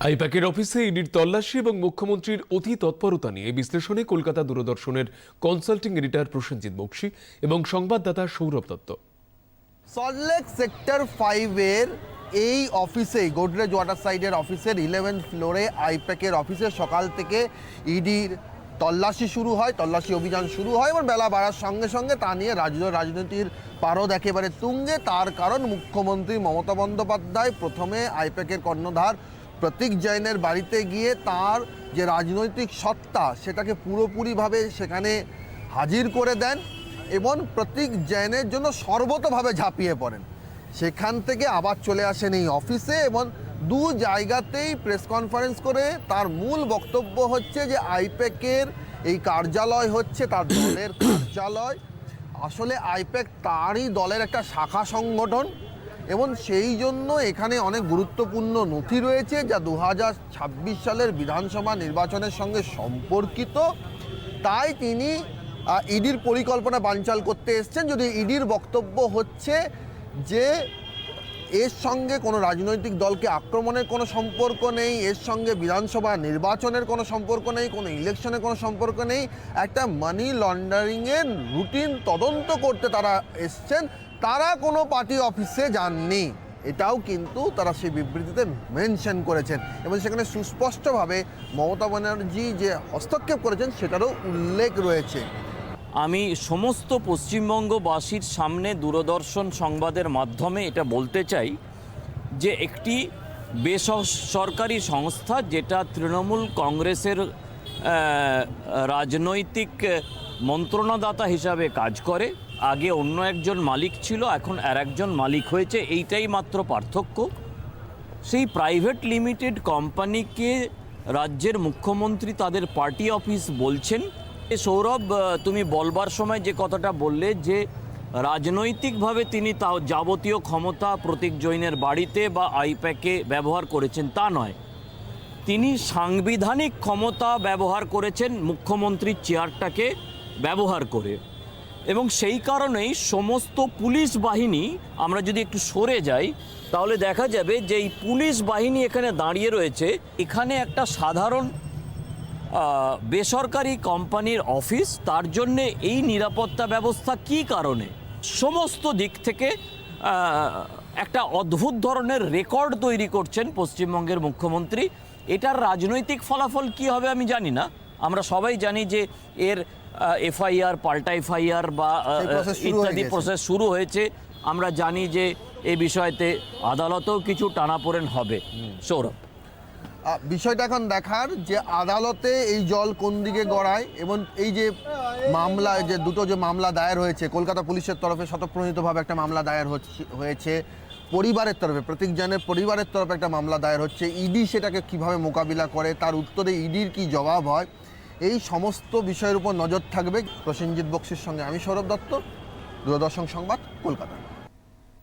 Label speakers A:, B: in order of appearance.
A: আইপ্যাকের অফিসে ইডির তল্লাশি এবং মুখ্যমন্ত্রীর অতি তৎপরতা নিয়ে বিশ্লেষণে কলকাতা দূরদর্শনের কনসাল্টিং এডিটর প্রসেনজিৎ বক্সি এবং সংবাদদাতা সৌরভ দত্ত।
B: সল্টলেক সেক্টর ফাইভের এই অফিসেই গোদরেজ ওয়াটার সাইডের অফিসের ইলেভেন্থ ফ্লোরে আইপ্যাকের অফিসে সকাল থেকে ইডির তল্লাশি শুরু হয়, তল্লাশি অভিযান শুরু হয় এবং বেলা বাড়ার সঙ্গে সঙ্গে তা নিয়ে রাজ্য রাজনীতির পারদ একেবারে তুঙ্গে। তার কারণ মুখ্যমন্ত্রী মমতা বন্দ্যোপাধ্যায় প্রথমে আইপ্যাকের কর্ণধার প্রতীক জৈনের বাড়িতে গিয়ে তার যে রাজনৈতিক সত্তা, সেটাকে পুরোপুরিভাবে সেখানে হাজির করে দেন এবং প্রতীক জৈনের জন্য সর্বতভাবে ঝাঁপিয়ে পড়েন। সেখান থেকে আবার চলে আসেন এই অফিসে এবং দু জায়গাতেই প্রেস কনফারেন্স করে তার মূল বক্তব্য হচ্ছে যে আইপ্যাকের এই কার্যালয় হচ্ছে তার দলের কার্যালয়। আসলে আইপ্যাক তারই দলের একটা শাখা সংগঠন। এবং সেই জন্য এখানে অনেক গুরুত্বপূর্ণ নথি রয়েছে যা দু হাজার ছাব্বিশ সালের বিধানসভা নির্বাচনের সঙ্গে সম্পর্কিত। তাই তিনি ইডির পরিকল্পনা বানচাল করতে এসছেন। যদি ইডির বক্তব্য হচ্ছে যে এর সঙ্গে কোনো রাজনৈতিক দলকে আক্রমণের কোনো সম্পর্ক নেই, এর সঙ্গে বিধানসভা নির্বাচনের কোনো সম্পর্ক নেই, কোনো ইলেকশনের কোনো সম্পর্ক নেই। একটা মানি লন্ডারিংয়ের রুটিন তদন্ত করতে তারা এসছেন, তারা কোনো পার্টি অফিসে যাননি। এটাও কিন্তু তারা সেই বিবৃতিতে মেনশন করেছেন এবং সেখানে সুস্পষ্টভাবে মমতা ব্যানার্জি যে হস্তক্ষেপ করেছেন, সেটারও উল্লেখ রয়েছে।
C: আমি সমস্ত পশ্চিমবঙ্গবাসীর সামনে দূরদর্শন সংবাদের মাধ্যমে এটা বলতে চাই যে একটি বেসরকারি সংস্থা যেটা তৃণমূল কংগ্রেসের রাজনৈতিক মন্ত্রণাদাতা হিসাবে কাজ করে। আগে অন্য একজন মালিক ছিল, এখন আর একজন মালিক হয়েছে, এইটাই মাত্র পার্থক্য। সেই প্রাইভেট লিমিটেড কোম্পানিকে রাজ্যের মুখ্যমন্ত্রী তাদের পার্টি অফিস বলছেন সৌরভ তুমি বলবার সময় যে কথাটা বললে যে রাজনৈতিকভাবে তিনি তাও যাবতীয় ক্ষমতা প্রতীক জৈনের বাড়িতে বা আইপ্যাকে ব্যবহার করেছেন তা নয়। তিনি সাংবিধানিক ক্ষমতা ব্যবহার করেছেন মুখ্যমন্ত্রীর চেয়ারটাকে ব্যবহার করে। এবং সেই কারণেই সমস্ত পুলিশ বাহিনী, আমরা যদি একটু সরে যাই, তাহলে দেখা যাবে যে এই পুলিশ বাহিনী এখানে দাঁড়িয়ে রয়েছে। এখানে একটা সাধারণ বেসরকারি কোম্পানির অফিস তার জন্য এই নিরাপত্তা ব্যবস্থা কী কারণে? সমস্ত দিক থেকে একটা অদ্ভুত ধরনের রেকর্ড তৈরি করছেন পশ্চিমবঙ্গের মুখ্যমন্ত্রী। এটার রাজনৈতিক ফলাফল কি হবে আমি জানি না। আমরা সবাই জানি যে এর এফআইআর পাল্টা এফআইআর বা ইত্যাদি প্রসেস শুরু হয়েছে। আমরা জানি যে এই বিষয়তে আদালতেও কিছু টানাপোড়েন হবে। সৌরভ।
B: বিষয়টা এখন দেখার যে আদালতে এই জল কোন দিকে গড়ায় এবং এই যে মামলা যে দুটো যে মামলা দায়ের হয়েছে, কলকাতা পুলিশের তরফে স্বতঃপ্রণীতভাবে একটা মামলা দায়ের হয়েছে, পরিবারের তরফে, প্রতীক জনের পরিবারের তরফে একটা মামলা দায়ের হচ্ছে, ইডি সেটাকে কীভাবে মোকাবিলা করে, তার উত্তরে ইডির কি জবাব হয়, এই সমস্ত বিষয়ের উপর নজর থাকবে প্রসেনজিৎ বক্সির সঙ্গে আমি সৌরভ দত্ত, দূরদর্শন সংবাদ কলকাতা।